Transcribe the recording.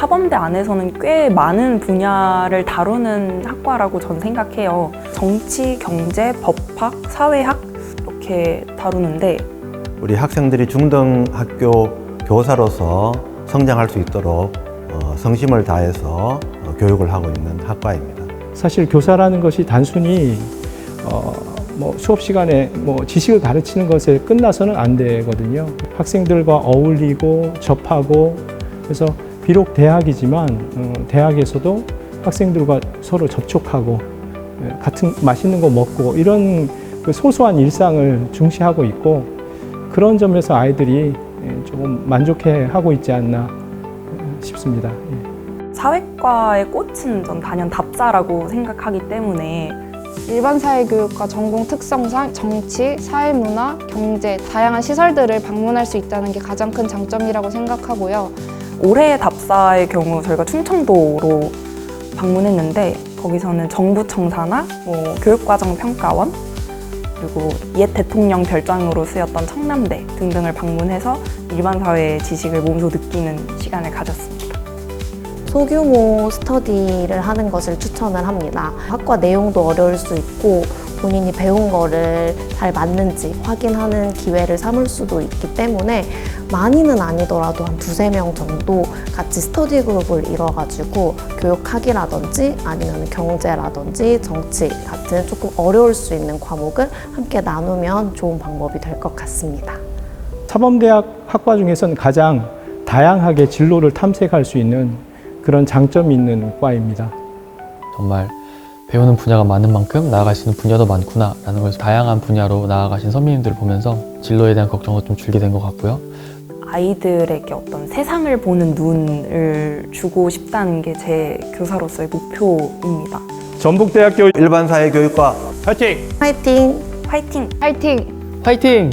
사범대 안에서는 꽤 많은 분야를 다루는 학과라고 전 생각해요. 정치, 경제, 법학, 사회학 이렇게 다루는데 우리 학생들이 중등 학교 교사로서 성장할 수 있도록 어, 성심을 다해서 어, 교육을 하고 있는 학과입니다. 사실 교사라는 것이 단순히 어, 뭐 수업 시간에 뭐 지식을 가르치는 것에 끝나서는 안 되거든요. 학생들과 어울리고 접하고 그래서 비록 대학이지만 어, 대학에서도 학생들과 서로 접촉하고 예, 같은 맛있는 거 먹고 이런 그 소소한 일상을 중시하고 있고 그런 점에서 아이들이 예, 조금 만족해 하고 있지 않나 어, 싶습니다. 예. 사회과의 꽃은 전 단연 답사라고 생각하기 때문에 일반 사회교육과 전공 특성상 정치, 사회문화, 경제 다양한 시설들을 방문할 수 있다는 게 가장 큰 장점이라고 생각하고요. 올해 답사의 경우 저희가 충청도로 방문했는데 거기서는 정부청사나 뭐 교육과정 평가원 그리고 옛 대통령 별장으로 쓰였던 청남대 등등을 방문해서 일반 사회의 지식을 몸소 느끼는 시간을 가졌습니다. 소규모 스터디를 하는 것을 추천을 합니다. 학과 내용도 어려울 수 있고 본인이 배운 거를 잘 맞는지 확인하는 기회를 삼을 수도 있기 때문에 많이는 아니더라도 한 두세 명 정도 같이 스터디 그룹을 이뤄가지고 교육학이라든지 아니면 경제라든지 정치 같은 조금 어려울 수 있는 과목을 함께 나누면 좋은 방법이 될 것 같습니다. 사범대학 학과 중에서는 가장 다양하게 진로를 탐색할 수 있는 그런 장점이 있는 과입니다. 정말 배우는 분야가 많은 만큼 나아가시는 분야도 많구나 라는 것을 다양한 분야로 나아가신 선배님들을 보면서 진로에 대한 걱정도 좀 줄게 된 것 같고요. 아이들에게 어떤 세상을 보는 눈을 주고 싶다는 게 제 교사로서의 목표입니다. 전북대학교 일반 사회 교육과 화이팅! 화이팅! 화이팅! 파이팅! 화이팅!